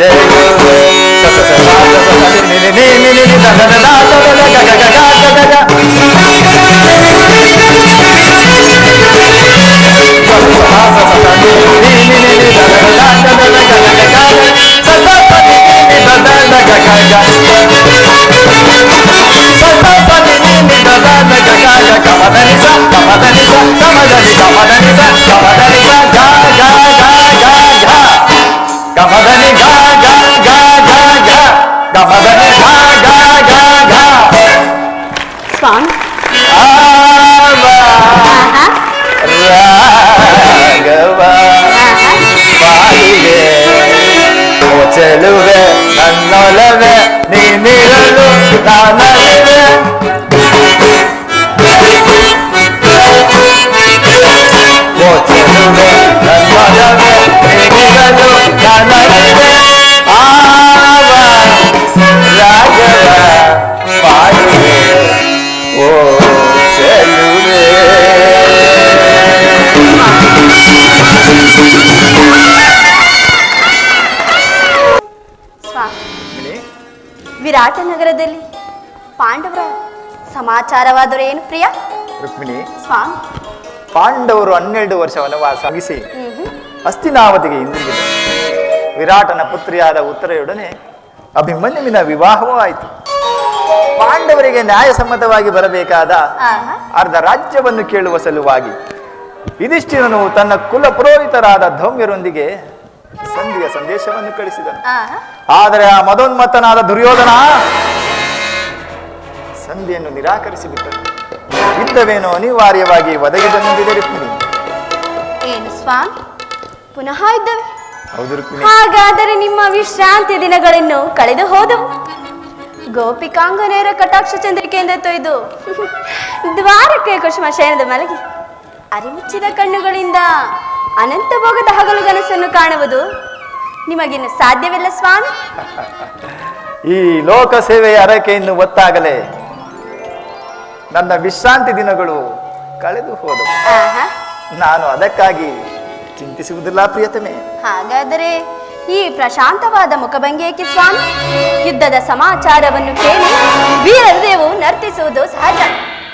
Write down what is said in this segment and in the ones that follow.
Gavadani Gavadani Gavadani Gavadani Gavadani స్వామి. చెలువే నన్నొలవే నీ నిరలు నాన్న ಸಮಾಚಾರವಾದರೂ ಏನು ಪ್ರಿಯ? ರುಕ್ಮಿಣಿ ಸ್ವಾಮಿ. ಪಾಂಡವರು ಹನ್ನೆರಡು ವರ್ಷ ವನವಾಸ ಮುಗಿಸಿ. ಹಿಂದಿರುಗಿದರು. ವಿರಾಟನ ಪುತ್ರಿಯಾದ ಉತ್ತರೆಯೊಡನೆ ಅಭಿಮನ್ಯುವಿನ ವಿವಾಹವೂ ಆಯಿತು. ಪಾಂಡವರಿಗೆ ನ್ಯಾಯಸಮ್ಮತವಾಗಿ ಬರಬೇಕಾದ ಅರ್ಧ ರಾಜ್ಯವನ್ನು ಕೇಳುವ ಸಲುವಾಗಿ ಯುಧಿಷ್ಠಿರನು ತನ್ನ ಕುಲ ಪುರೋಹಿತರಾದ ಧೌಮ್ಯರೊಂದಿಗೆ ಸಂಧಿಯ ಸಂದೇಶವನ್ನು ಕಳಿಸಿದನು. ಆದರೆ ಆ ಮದೋನ್ಮತ್ತನಾದ ದುರ್ಯೋಧನ ಸಂಧಿಯನ್ನು ನಿರಾಕರಿಸಿಬಿಟ್ಟರು ಇದ್ದವೇನೋ ಅನಿವಾರ್ಯವಾಗಿ ಒದಗಿ ಬಂದಿದೆ ರುಕ್ಮಿಣಿ ಏನು ಸ್ವಾಮಿ ಪುನಃ ಇದ್ದವೆ? ಹೌದು ರುಕ್ಮಿಣಿ. ಹಾಗಾದರೆ ನಿಮ್ಮ ವಿಶ್ರಾಂತಿ ದಿನಗಳನ್ನು ಕಳೆದು ಹೋದವು. ಗೋಪಿಕಾಂಗನೆಯರ ಕಟಾಕ್ಷ ಚಂದ್ರಿಕೆಯಿಂದ ತೊಯ್ದು ದ್ವಾರಕ್ಕೆ ಕುಸುಮ ಶಯನದ ಮಲಗಿ ಅರಿಮುಚ್ಚಿದ ಕಣ್ಣುಗಳಿಂದ ಅನಂತ ಭೋಗದ ಹಗಲು ಗನಸನ್ನು ಕಾಣುವುದು ನಿಮಗಿನ್ನು ಸಾಧ್ಯವಿಲ್ಲ ಸ್ವಾಮಿ. ಈ ಲೋಕ ಸೇವೆಯ ಅರಕೆಯನ್ನು ಒತ್ತಾಗಲೇ ನನ್ನ ವಿಶ್ರಾಂತಿ ದಿನಗಳು ಕಳೆದು ಹೋದವು. ಆಹಾ. ನಾನು ಅದಕ್ಕಾಗಿ ಚಿಂತಿಸುವುದಿಲ್ಲ ಪ್ರಿಯತಮೆ. ಹಾಗಾದರೆ ಈ ಪ್ರಶಾಂತವಾದ ಮುಖಭಂಗಿ ಏಕೆ ಸ್ವಾಮಿ ಯುದ್ಧದ ಸಮಾಚಾರವನ್ನು ಕೇಳಿ ವೀರ ಹೃದಯವು ನರ್ತಿಸುವುದು ಸಹಜ.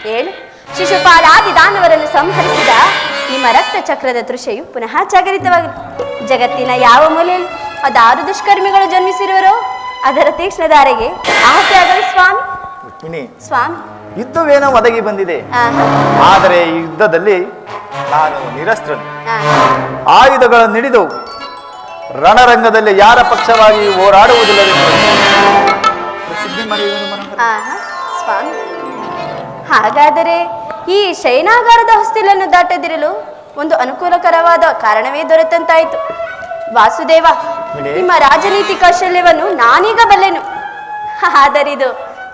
ಹೇಳು ಶಿಶುಪಾಲಾದಿ ದಾನವರನ್ನು ಸಂಹರಿಸಿದ ನಿಮ್ಮ ರಕ್ತ ಚಕ್ರದ ದೃಶ್ಯವು ಪುನಃ ಜಾಗರಿತವಾಗಿದೆ. ಜಗತ್ತಿನ ಯಾವ ಮೂಲೆಯಲ್ಲಿ ಅದಾರು ದುಷ್ಕರ್ಮಿಗಳು ಜನ್ಮಿಸಿರುವರೋ ಅದರ ತೀಕ್ಷ್ಣಧಾರೆಗೆ ಆಸೆ ಆಗಲಿ ಸ್ವಾಮಿ. ರುಕ್ಮಿಣಿ. ಸ್ವಾಮಿ. ಯುದ್ಧವೇನೋ ಒದಗಿ ಬಂದಿದೆ. ಆದರೆ ಈ ಯುದ್ಧದಲ್ಲಿ ನಾನು ನಿರಸ್ತ್ರನು. ಆಯುಧಗಳನ್ನು ಹಿಡಿದು ರಣರಂಗದಲ್ಲಿ ಯಾರ ಪಕ್ಷವಾಗಿ ಹೋರಾಡುವುದಿಲ್ಲ ಹಾಗಾದರೆ ಈ ಶೈನಾಗಾರದ ಹೊಸ್ತಿಲನ್ನು ದಾಟದಿರಲು ಒಂದು ಅನುಕೂಲಕರವಾದ ಕಾರಣವೇ ದೊರೆತಂತಾಯಿತು. ವಾಸುದೇವ ನಿಮ್ಮ ರಾಜನೀತಿ ಕೌಶಲ್ಯವನ್ನು ನಾನೀಗ ಬಲ್ಲೆನು. ಆದರಿದು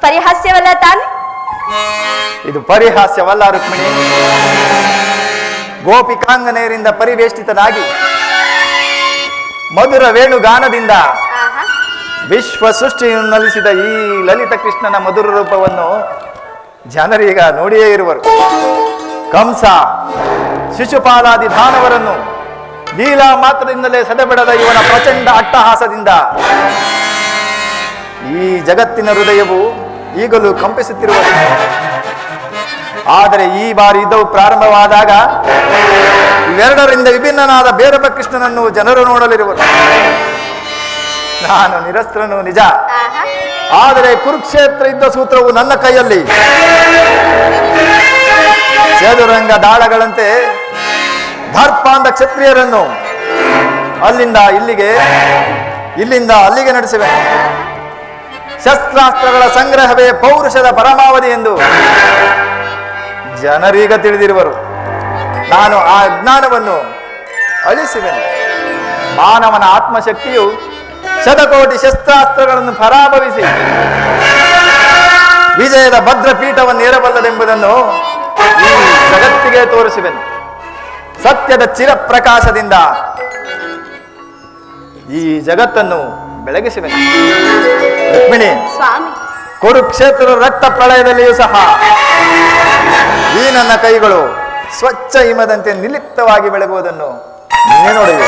ಪರಿಹಾಸ್ಯವಲ್ಲ ತಾನೆ? ಇದು ಪರಿಹಾಸ್ಯವಲ್ಲ ರುಕ್ಮಿಣಿ. ಗೋಪಿಕಾಂಗನೆಯರಿಂದ ಪರಿವೇಷ್ಟಿತನಾಗಿ ಮಧುರ ವೇಣುಗಾನದಿಂದ ವಿಶ್ವ ಸೃಷ್ಟಿಯನ್ನು ನಲಿಸಿದ ಈ ಲಲಿತ ಕೃಷ್ಣನ ಮಧುರ ರೂಪವನ್ನು ಜನರೀಗ ನೋಡಿಯೇ ಇರುವರು. ಕಂಸ ಶಿಶುಪಾಲಾದಿ ದಾನವರನ್ನು ಲೀಲಾ ಮಾತ್ರದಿಂದಲೇ ಸದೆಬಡದ ಇವನ ಪ್ರಚಂಡ ಅಟ್ಟಹಾಸದಿಂದ ಈ ಜಗತ್ತಿನ ಹೃದಯವು ಈಗಲೂ ಕಂಪಿಸುತ್ತಿರುವ ಆದರೆ ಈ ಬಾರಿ ಯುದ್ಧವು ಪ್ರಾರಂಭವಾದಾಗ ಇವೆರಡರಿಂದ ವಿಭಿನ್ನನಾದ ಬೇರಪ್ಪ ಕೃಷ್ಣನನ್ನು ಜನರು ನೋಡಲಿರುವರು. ನಾನು ನಿರಸ್ತ್ರನು ನಿಜ. ಆದರೆ ಕುರುಕ್ಷೇತ್ರ ಯುದ್ಧ ಸೂತ್ರವು ನನ್ನ ಕೈಯಲ್ಲಿ. ಚದುರಂಗ ದಾಳಗಳಂತೆ ದರ್ಪಾಂಧ ಕ್ಷತ್ರಿಯರನ್ನು ಅಲ್ಲಿಂದ ಇಲ್ಲಿಗೆ ಇಲ್ಲಿಂದ ಅಲ್ಲಿಗೆ ನಡೆಸಿವೆ. ಶಸ್ತ್ರಾಸ್ತ್ರಗಳ ಸಂಗ್ರಹವೇ ಪೌರುಷದ ಪರಮಾವಧಿ ಎಂದು ಜನರೀಗ ತಿಳಿದಿರುವರು. ನಾನು ಆ ಅಜ್ಞಾನವನ್ನು ಅಳಿಸುವೆನು. ಮಾನವನ ಆತ್ಮಶಕ್ತಿಯು ಶತಕೋಟಿ ಶಸ್ತ್ರಾಸ್ತ್ರಗಳನ್ನು ಪರಾಭವಿಸಿ ವಿಜಯದ ಭದ್ರಪೀಠವನ್ನು ಏರಬಲ್ಲದೆಂಬುದನ್ನು ಈ ಜಗತ್ತಿಗೆ ತೋರಿಸುವೆನು. ಸತ್ಯದ ಚಿರಪ್ರಕಾಶದಿಂದ ಈ ಜಗತ್ತನ್ನು ಬೆಳಗಿಸುವೆನು. ರುಕ್ಮಿಣಿ ಸ್ವಾಮಿ. ಕುರುಕ್ಷೇತ್ರ ರಕ್ತ ಪ್ರಳಯದಲ್ಲಿಯೂ ಸಹ ಈ ನನ್ನ ಕೈಗಳು ಸ್ವಚ್ಛ ಹಿಮದಂತೆ ನಿಲಿಪ್ತವಾಗಿ ಬೆಳಗುವುದನ್ನು ನೀನೇ ನೋಡಿದೆ.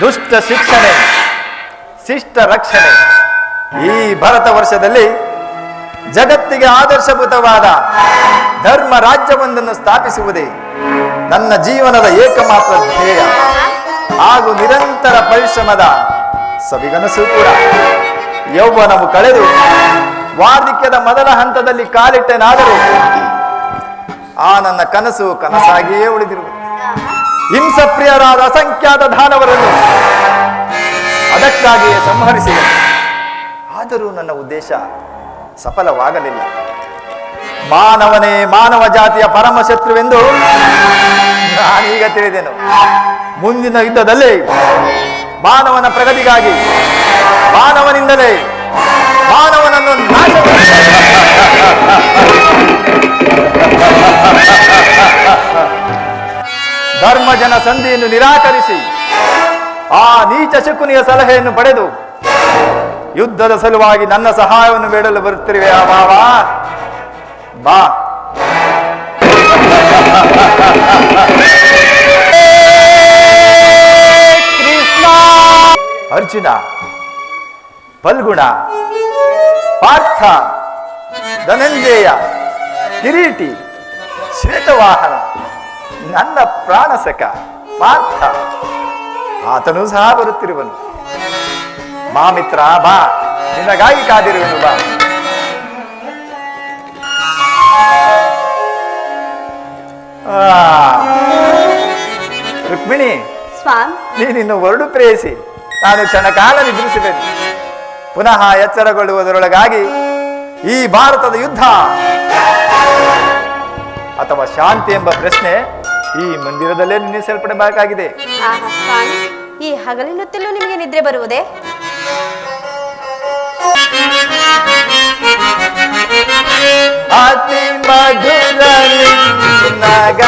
ದುಷ್ಟ ಶಿಕ್ಷಣೆ, ಶಿಷ್ಟ ರಕ್ಷಣೆ. ಈ ಭರತ ವರ್ಷದಲ್ಲಿ ಜಗತ್ತಿಗೆ ಆದರ್ಶಭೂತವಾದ ಧರ್ಮ ರಾಜ್ಯವೊಂದನ್ನು ಸ್ಥಾಪಿಸುವುದೇ ನನ್ನ ಜೀವನದ ಏಕಮಾತ್ರ ಧ್ಯೇಯ. ಹಾಗೂ ನಿರಂತರ ಪರಿಶ್ರಮದ ಸವಿಗನಸು ಕೂಡ. ಯೌವನವು ಕಳೆದು ವಾರ್ಧಿಕ್ಯದ ಮೊದಲ ಹಂತದಲ್ಲಿ ಕಾಲಿಟ್ಟೆನಾದರೂ ಆ ನನ್ನ ಕನಸು ಕನಸಾಗಿಯೇ ಉಳಿದಿರುವುದು. ಹಿಂಸಪ್ರಿಯರಾದ ಅಸಂಖ್ಯಾತ ದಾನವರನ್ನು ಅದಕ್ಕಾಗಿಯೇ ಸಂಹರಿಸಿದೆ. ಆದರೂ ನನ್ನ ಉದ್ದೇಶ ಸಫಲವಾಗಲಿಲ್ಲ. ಮಾನವನೇ ಮಾನವ ಜಾತಿಯ ಪರಮ ಶತ್ರುವೆಂದು ನಾನೀಗ ತಿಳಿದೆನು. ಮುಂದಿನ ಯುದ್ಧದಲ್ಲಿ ಮಾನವನ ಪ್ರಗತಿಗಾಗಿ ಮಾನವನಿಂದಲೇ ಮಾನವನನ್ನು ನಾಶ ಧರ್ಮಜನ ಸಂಧಿಯನ್ನು ನಿರಾಕರಿಸಿ ಆ ನೀಚ ಶಕುನಿಯ ಸಲಹೆಯನ್ನು ಪಡೆದು ಯುದ್ಧದ ಸಲುವಾಗಿ ನನ್ನ ಸಹಾಯವನ್ನು ಬೇಡಲು ಬರುತ್ತಿರುವೆ ಆ ಭಾವ ಬಾ. ಕೃಷ್ಣ. ಅರ್ಜುನ. ಫಲ್ಗುಣ. ಪಾರ್ಥ. ಧನಂಜಯ. ಕಿರೀಟಿ. ಶ್ವೇತವಾಹನ. ನನ್ನ ಪ್ರಾಣಸಕ ಪಾರ್ಥ ಆತನೂ ಸಹ ಬರುತ್ತಿರುವನು. ಮಾಮಿತ್ರ ಬಾ. ನಿನಗಾಗಿ ಕಾದಿರುವನು ಬಾ. ಆ, ರುಕ್ಮಿಣಿ ಸ್ವಾಮಿ. ನೀನಿನ್ನು ಹೊರಡು ಪ್ರೇಯಸಿ. ನಾನು ಕ್ಷಣಕಾಲ ನಿದ್ರಿಸಿದೆನು ಪುನಃ ಎಚ್ಚರಗೊಳ್ಳುವುದರೊಳಗಾಗಿ ಈ ಭಾರತದ ಯುದ್ಧ. ಅಥವಾ ಶಾಂತಿ ಎಂಬ ಪ್ರಶ್ನೆ ಈ ಮಂದಿರದಲ್ಲೇ ನಿಲ್ಲಿಸಲ್ಪಡೆ ಬಾಕಾಗಿದೆ. ಆಹಾ ಸ್ವಾಮಿ ಈ ಹಗಲಿನೊತ್ತಲ್ಲೂ ನಿಮಗೆ ನಿದ್ರೆ ಬರುವುದೇ? ಅತಿ ಮಧುರ ನಿನ್ನ ನಗ